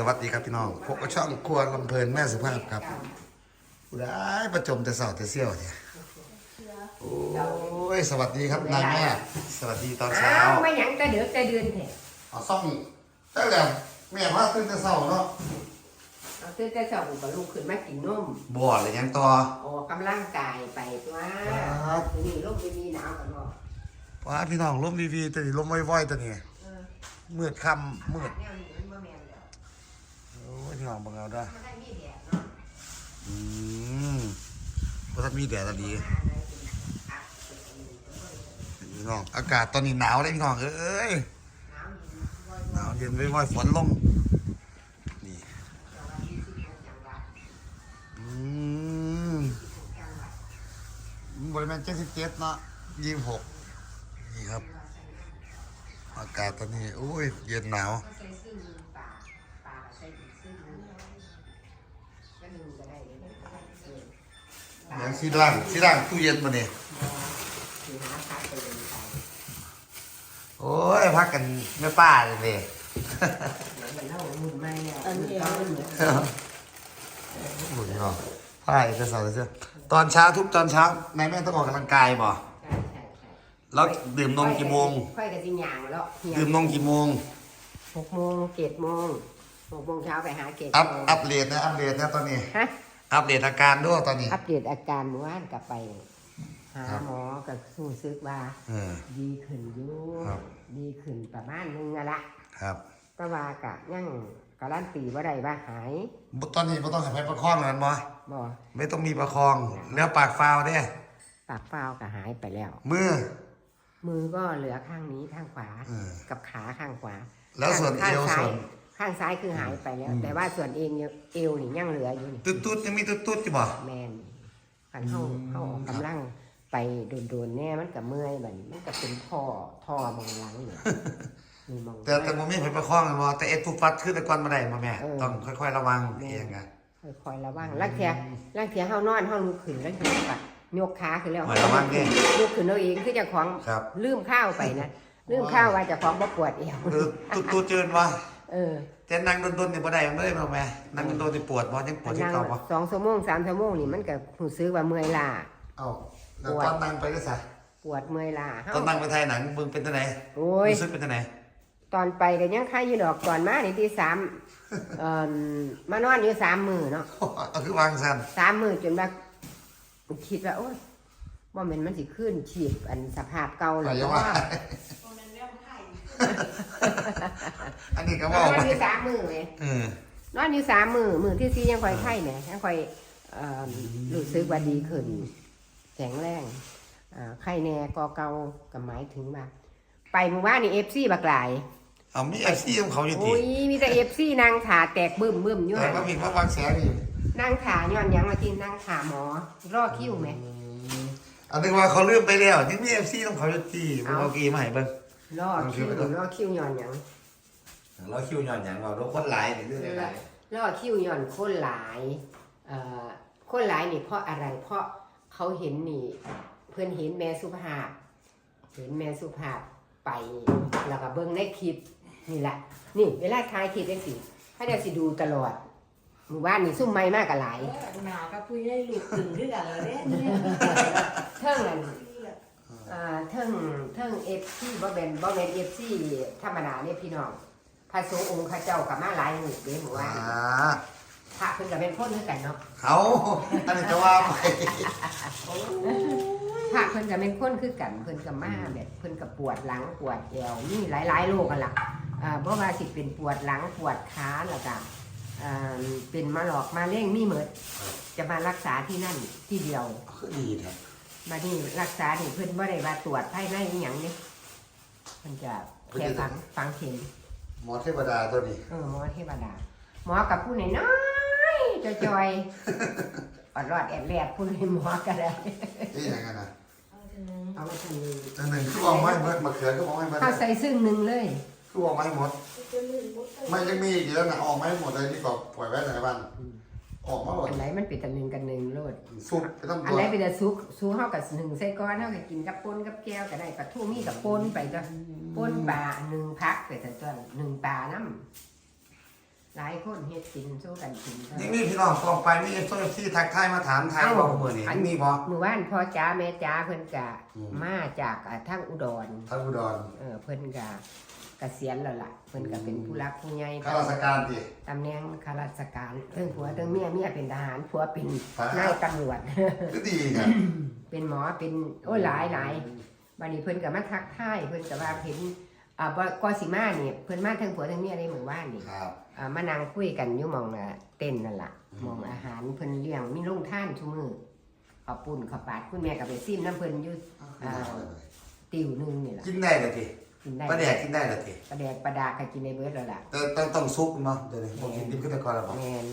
สวัสดีครับพี่น้องพวกก็ช่องครัวลำเพลินแม่สุภาพครับผู้ได้ประจมแต่เสาแต่เสี้ยวเนี่ยโอ้ยสวัสดีครับนายแม่สวัสดีตอนเช้าอ้าวไม่หยังแต่เดือแต่เดือนแท้เอาซ่อมตั้งแต่แม่ว่าตื่นแต่เสาเนาะเอาตื่นแต่เช้าก็ลูกขึ้นมากินนมบวชอะไรยังต่อออกกำลังกายไปตัวครับนี่ลูกจะมีหนาวกันบ่ว้าพี่น้องล้มวีวีตัวนี้ล้มว่อยๆตัวนี้เออมืดค่ำมืด พี่น้องบังเอาได้มันได้มีแดดเนาะอืมเพราะถ้ามีแดดอะดีพี่น้องอากาศตอนนี้หนาวเลยพี่น้องเอ้ยหนาวอยู่บ่หนาวเย็นไว้ๆฝนลงนี่แต่ว่าที่สิบหกจังหวัดอืมจังหวัดบริเวณเจ็ดสิบเจ็ดเนาะยี่สิบหกนี่ครับ อากาศตอนนี้ โอ้ย เย็นหนาว ก็ใส่ซึ่งป่าป่าก็ใส่อีกซึ่งหนึ่งก็หนึ่งก็ได้เลยนะเออป่าอย่างสีด่างสีด่างตู้เย็นมาเนี่ยคือหาพักไปเลยไปโอ้ยพักกันไม่ป้าเลยเนี่ยมันเล่ามุนไม่เนี่ยอันนี้ก็เอาเหมือนโอ้ยเนาะป้ายจะสอนเลยเชื่อตอนเช้าทุกตอนเช้านายแม่ต้องออกกำลังกายบ่ใช่ใช่ใช่แล้วดื่มนมกี่โมงค่อยกับสิหยางแล้วเหี่ยดื่มนมกี่โมงหกโมงเจ็ดโมง หกโมงเช้าไปหาเกตอัพอัปเดตนะอัปเดตนะตอนนี้ ฮะอัปเดตอาการด้วยตอนนี้ อัปเดตอาการเมื่อวานกลับไป หาครับหมอกับสู้ซึกว่าเออ ดีขึ้นอยู่ครับ ดีขึ้นประมาณนึงอะละครับก็ว่ากะยังการันตีว่าได้ว่าหายบ่ตอนนี้ไม่ต้องให้ไปประคองกันบ่บ่ไม่ต้องมีประคอง แล้วปากฟาวเด้ปากเปล่าก็หายไปแล้ว มือ มือก็เหลือข้างนี้ข้างขวา เออกับขาข้างขวาแล้วส่วนข้างเอวซ้าส่ยวน ข้างซ้ายคือหายไปแล้วอืมแต่ว่าส่วนเองเนี่ยเอวนี่ยังเหลืออยู่นี่ตุ๊ดตุ๊ดยังมีตุ๊ดตุ๊ดอยู่บ่ แมนกันเข้าอืม เข้าออกกำลังไปโดนๆแน่มันกับเมื่อยแบบมันกับเป็นท่อท่อมองหลังเนี่ยมีมองแต่แต่บ่มีให้ประคองกันบ่แต่เอ็ดทุกฟัดขึ้นแต่ก่อนบ่ได้มาแม่เออต้องค่อยๆระวังเองอะ คอยๆระวังลักเทียลักเทียเฮานอนเฮาลุกขึ้นแล้วเทียปัดยกขาขึ้นแล้วหมายระวังดิลุกขึ้นเอาเองคือเจะของครับลืมข้าวไปนะลืมข้าวว่าเจะของบ่ปวดเอวเออตุ๊ดตุ๊ดเจินบ่ เออแต่นั่งโดนๆนี่บ่ได้มันเลยมาแม่นั่งโดนๆนี่ปวดบ่ยังปวดที่นั่งเก่าบ่สองชั่วโมงสามชั่วโมงนี่มันก็รู้สึกว่าเมื่อยล้า เอ้าแล้วตอนนั่งไปได้ซะปวดเมื่อยล้าเฮาตอนนั่งไปถ่ายหนังมึงเป็นจังไดโอ้ย รู้สึกเป็นจังไดตอนไปก็ยังไข้อยู่ดอกตอนมานี่ที่สามเอ่อมานอนอยู่สามมือเนาะเอาคือวางซั่นสามมือจนว่าคิดว่าโอ้ยว่ามันมันสิขึ้นฉีบอันสภาพเก่าหรืออย่าว่าว่า อันนี้ก็นว่าอนไปอยู่สามมือเลยเออนอนอยู่สามมือมือที่สี่ยังค่อยไข้เนี่ยยังค่อยเอ่อรู้สึกว่าดีขึ้น แข็งแรงอ่าไข้แน่กอเก่ากับหมายถึงว่าไปเมื่อวานนี่เอฟซีบักหลาย เอามี FC ของเขาอยู่ติโอ้ยมีแต่เอฟซีนางขาแตกบึ้มบึ้มอยู่แต่หั่นก็มีพระวางแสงอยู่นั่งขาย้อนหยังมาที่นั่งขาหมอรอคิวไหม อันนึกว่าเขาลืมไปแล้วนี่มีเอฟซีต้องเขาจะตีมึงเอากีมาให้เบิ่ง รอคิวรอคิวย้อนหยังเราคิวหย่อนอย่างเราโดนคนหลายนี่เรื่องอะไรรอคิวย้อนคนหลายเอ่อคนหลายนี่เพราะอะไรเพราะเขาเห็นนี่ เพื่อนเห็นแม่สุภาพ เห็นแม่สุภาพไปแล้วก็เบิ่งในคลิปนี่แหละ นี่ เวลาถ่ายคลิปจังสิถ้าเดี๋ยวสิดูตลอดหมู่บ้านนี่ซุ่มไม่มากกับหลายหนากับผู้ใหญ่ลูกตึงด้วยกันแล้วเนี่ยเนี่ยเท่งนั้น อ่าเทิงเทิงเอฟซีบ่เป็นบ่เป็นเอฟซีธรรมดาเนี่ยพี่น้องพระสงฆ์องค์ข้าเจ้ากับมาหลายหมู่เด้หมู่ว่าอ่าพระเพิ่นก็เป็นคนคือกันเนาะเขาอันนี้จะว่าไปพระเพิ่นก็เป็นคนคือกันเพิ่นก็มาแบบเพิ่นก็ปวดหลังปวดเอวมีหลายๆโรคกันล่ะอ่าบ่ว่าสิเป็นปวดหลังปวดขาแล้วก็อ่าเป็นมาหลอกมาเร่งมีหมดจะมารักษาที่นั่นที่เดียวคือดีนะ มานี่รักษานี่เพิ่นบ่ได้ว่าตรวจภายในอีหยังนี่เพิ่นจะแค่ฟังฟังเข็มหมอเทวดาตัวนี้เออหมอเทวดาหมอกับผู้น้อยๆจอยๆอดรอดแอดแลดผู้น้อยหมอก็ได้นี่อย่างนั้นนะเอาไปทันนึงอันหนึ่งคือวางไม้หมดมะเขือก็วางไม้หมดเอาใส่ซึ่งหนึ่งเลยคือวางไม้หมด ไม่ยังมีอีกเยอะนะออกไม้หมดเลยที่ก็ปล่อยไว้ในบ้าน ออกมาหมดอันไหนมันเป็นตันหนึ่งกันหนึ่งโลดสุกไม่ต้องอัตันวไหนเป็นแต่ซุกซุกเฮากับหนึ่งใส่ก้อนเฮากับกินกับปนกับแก้วก็ได้ปลาทูมีกับปนไปก็ปนปลาหนึ่งพักไปแต่ตัวหนึ่งปลาน้ำหลายคนเฮ็ดกินสู้กันกินนี่มีพี่น้องกองไปมีเอฟซีทักทายมาถามไทยบ่มื้อนี้มีบ่มื้อวานพ่อจ๋าแม่จ๋าเพิ่นก็อืม มาจากอ่าทางอุดร ทางอุดรเออเพิ่นก็ เกษียณแล้วล่ะเพิ่นก็เป็นผู้รักผู้ใหญ่ข้าราชการติตำแหน่งข้าราชการเทั้งผัวเทั้งเมียเมียเป็นทหารผัวเป็นครับนายตำรวจ ก็ดีครับ เป็นหมอเป็นโอ้หลายหลายบัดนี้เพิ่นก็มาทักทายเพิ่นก็ว่าเห็นอ่าบ่ก็สิมานี่เพิ่นมาทั้งผัวทั้งเมียในหมู่บ้านนี่ครับ อ่ามานั่งคุยกันอยู่หมองน่ะเต้นนั่นล่ะอืม หมองอาหารเพิ่นเลี้ยงมีโรงท่านชุมือข้าวปุ้นข้าวปาดคุณแม่ก็ไปซิมน้ำเพิ่นอยู่ อ่า ติวหนึงนี่ล่ะกินได้เลยที กินได้ปลาแดกกินได้เลยทีปลาแดกปลาดาก็กินได้เบิดแล้วล่ะแต่ต้องต้องซุปเนาะเดี๋ยวนี้ผมกินดิบขึ้นตะกอนแล้วบอกแม่น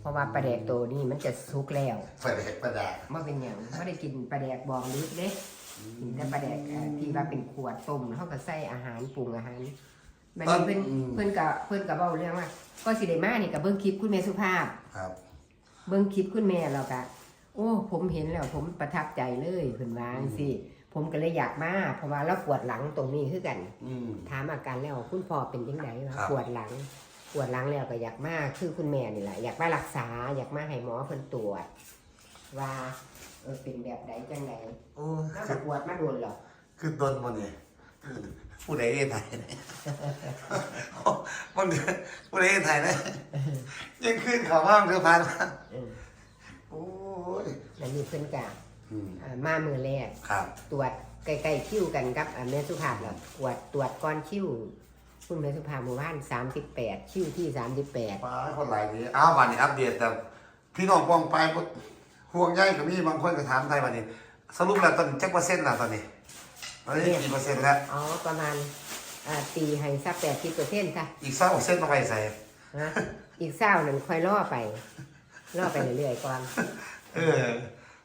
เพราะว่าปลาแดกโตนี่มันจะสุกแล้วปลาแดกปลาแดกบ่เป็นหยังบ่ได้กินปลาแดกบองลึกเด้กินแต่ปลาแดกเอ่อที่ว่าเป็นขวดต้มเฮาก็ใส่อาหารปรุงอาหารมันนี้เพิ่นเพิ่นก็เพิ่นก็เว้าเรื่องว่าก็สิได้มานี่ก็เบิ่งคลิปคุณแม่สุภาพ ครับเบิ่งคลิปคุณแม่แล้วก็โอ้ ผมเห็นแล้วผมประทับใจเลยเพิ่นว่าจังซี่ ผมก็เลยอยากมาเพราะว่าเราปวดหลังตรงนี้คือกัน อืม ถามอาการแล้วคุณพ่อเป็นจังไดวะครับ ปวดหลัง ปวดหลังแล้วก็อยากมาคือคุณแม่นี่แหละอยากมารักษา อยากมาให้หมอเพิ่นตรวจว่าเออเป็นแบบใดจังไดโอ้แล้วคืก็อปวดมาโดนเหรอคือต้นมันนี่ผู้ใดเอ็นไทยเนี่ยมันผู้ใดเอ็นไทยนะยังขึ้นเขาว่างเรือพันมาเออโอ้ย แล้วนี่เพิ่นก็ อืมอ่ามามือแรก ครับ ตรวจใกล้ๆคิวกันกับอ่าแม่สุภาพแล้วตรวจตรวจก่อนคิวคุณแม่สุภาพหมู่บ้าน38คิวที่38ป้าคนหลายนี้อ้าววันนี้อัปเดตแต่พี่น้องปองไปบ่ห่วงใยกับมีบางคนก็ถามไทยวันนี้ สรุปแล้วตอนนี้จักเปอร์เซ็นต์ละตอนนี้ตอนนี้กี่เปอร์เซ็นต์แล้ว อ๋อประมาณอ่าตีให้สัก80%ค่ะอีกสามเปอร์เซ็นต์ต้องไปใส่นะ อีกเศร้านั่นค่อยล่อไปล่อไปเรื่อยๆก่อน เออ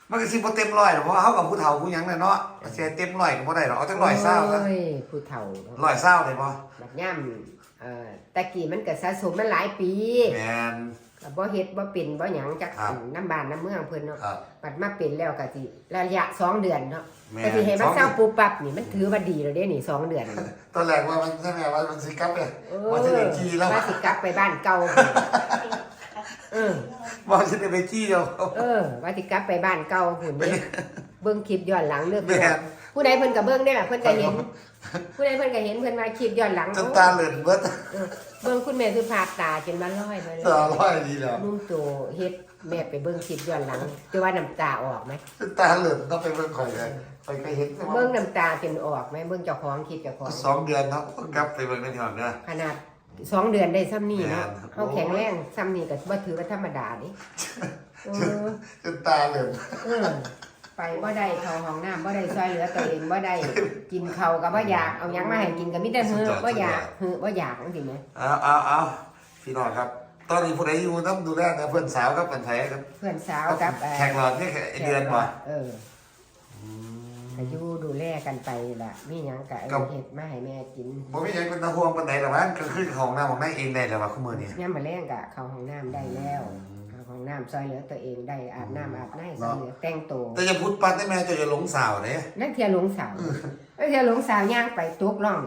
มันก็สิบ่เต็มร้อยหรอกเพราะว่าเขากับผู้เฒ่าผู้หยังน่ะเนาะเสียเต็มร้อยก็บ่ได้หรอกเอาจักร้อยเศร้าซะโอ้ยผู้เฒ่าเนาะร้อยเศร้าได้บ่บัดย่ำเอ่อตะกี้มันก็สะสมมันหลายปีแม่น ก็บ่เฮ็ดบ่เป็นบ่หยังจักครับ น้ำบ้านน้ำเมืองเพิ่นเนาะครับบัดมาเป็นแล้วก็สิระยะสองเดือนเนาะแม่แต่นที่ให้มันสองเศร้าปุ๊บปั๊บนี่มันถือว่าดีแล้วเด้นี่สองเดือนตอนแรกว่ามันใช่ไหมว่ามันสิกลับเนี่ยเออว่าจะได้จี้แล้ว ว่าสิกลับไปบ้านเก่า เออว่าจะได้ไปจี้เดียวเออว่าสิกลับไปบ้านเก่าพุ่นเป็นนี่เบิ่งคลิปย้อนหลังเด้อแม่พี่น้องผู้ใดเพิ่นก็เบิ่งได้ล่ะเพิ่นก็เห็น ผู้ใดเพิ่นก็เห็นเพิ่นมาคลิปย้อนหลังจนตาเหลือนเบิดเออเบิ่งคุณแม่สุภาพตาจนว่าลอยไปเลยตาลอยดีแล้วนุ่มโตเฮ็ดแม่ไปเบิ่งคลิปย้อนหลังจะว่าน้ำตาออกไหมจนตาเหลือนต้องไปเบิ่งข่อยเลยข่อยก็เห็นแต่ว่าเบิ่งน้ำตาจนออกไหมเบิ่งเจ้าของคลิปเจ้าของสองเดือนเนาะกลับไปเบิ่งในที่ห้องเด้อขนาด สองเดือนได้ซ้ำนี่เนาะแม่นเฮาแข็งแรงซ้ำนี่ก็บ่ถือว่าธรรมดาดิเออจนตาเหลือนเออไปบ่ได้เข้าห้องน้ำบ่ได้ช่วยเหลือตัวเองบ่ได้กินข้าวก็บ่อยากเอาหยังมาให้กินก็มีแต่เฮือบ่อยากเฮือบ่อยากจังซี่แหม เอาเอาเอาพี่น้องครับ ตอนนี้ผู้ใดอยู่ต้องดูแลนะเพื่อนสาวกับเป็นไผครับเพื่อนสาวกับเอ่อแขกหลอดนี่แค่เดือนบ่ เออ ก็อยู่ดูแลกันไปล่ะมีหยังก็เอาเฮ็ดมาให้แม่กินบ่มีหยังเป็นตะห่วงปานใดหรอกมั้งก็คือของน้าของแม่เองได้แล้วว่าคุมื้อนี้ย่ามมาแรงก็เข้าห้องน้ำได้แล้วเข้าห้องน้ำซอยเหลือตัวเองได้อาบน้ำอาบน้ำซอยเหลือแต่งตัวแต่อย่าพูดปัดได้แม่เจะอย่าหลงสาวเด้นั่นเทียหลงสาวนั่นเทียหลงสาวย่างไปตกร่อง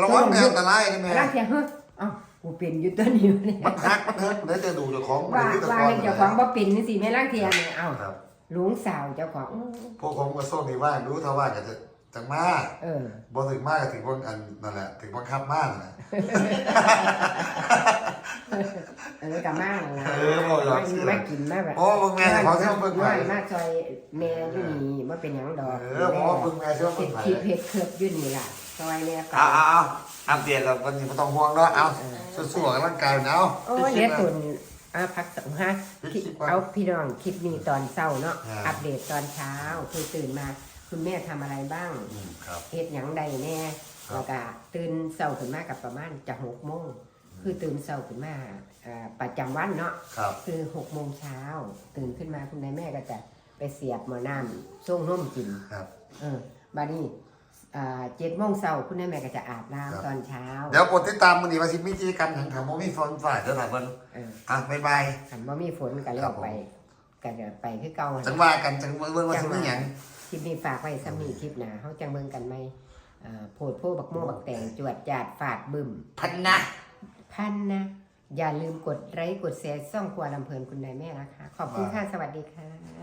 ระวังแม่อันตรายนะแม่ร่างเทียเฮ้ยเอ้ากูเป็นอยู่ตัวนี้เนี่ยมันฮักมันเฮิร์ตเดี๋ยวจะดูเจ้าของบ่ว่าได้คือแตะว่าก่อนเป็นเจ้าของบ่เป็นนี่สิแม่ร่างเทียเนี่ยเอ้าครับห ลงสาวเจ้าของอื้อพวกผมก็ส่งนี่ว่ารู้เท่าว่าก็จะจังมาเออ บ่ถึงมากก็ถึงพวกอันนั่นแหละถึงบังคับมากนั่นแหละ เออกะมากนะเออบอกหยอกสิมากินมาแบบโอ้เบิ่งแม่เจ้าของเที่ยวเบิ่งน้ไผอยมาซอยแม่อยู่นี่บ่เป็นหยังดอกเออเพราะว่าเบิ่งแม่เชื่อเฮ็เบิ่ดงไผคลิปเฮ็ดเคิบอยู่นี่ล่ะซอยแม่ไปเอาเอาเอาอัปเดตแล้ววันนี้บ่ต้องห่วงเนาะเอาสู้ๆกับร่างกายเนาะโอ้ยเหลือตุน อ่าพักสองฮะคลิปเอาพี่น้องคลิปนี้ตอนเช้าเนาะอ่า อัปเดตตอนเช้าคือตื่นมาคุณแม่ทำอะไรบ้างอืมครับ เฮ็ดหยังใดแน่ครับ แล้วก็ตื่นเช้าขึ้นมากับประมาณจะหกโมงคือตื่นเช้าขึ้นมาอ่าประจำวันเนาะครับคือหกโมงเช้าตื่นขึ้นมาคุณนายแม่ก็จะไปเสียบหมอน้ำส่งนมกิน ครับ เออบัดนี้อ่า เจ็ดโมงเช้าคุณนายแม่ก็จะอาบครับน้ำตอนเช้า เดี๋ยวกดติดตามมื้อนี้ว่าสิมีกิจกรรมหยังครับบ่มีฝนฝ่ายเด้อล่ะเบิ่งเอออะบ๊ายบายขันว่ามีฝนก็เลยครัอบอกผมไปก็จะไปคือเก่าจังว่ากันจังเบิ่งว่าสิมีหยังคลิปนี้ฝากไว้สำนีคลิปหนาเขาจังเบิ่งกันไหมอ่าโพดโพบักโม่บักแตงจวดจาดฝาดบึมพันนะพันนะอย่าลืมกดไลค์กดแชร์ซ่องครัวลำเพลินคุณนายแม่นะคะ ขอบคุณค่ะ สวัสดีค่ะ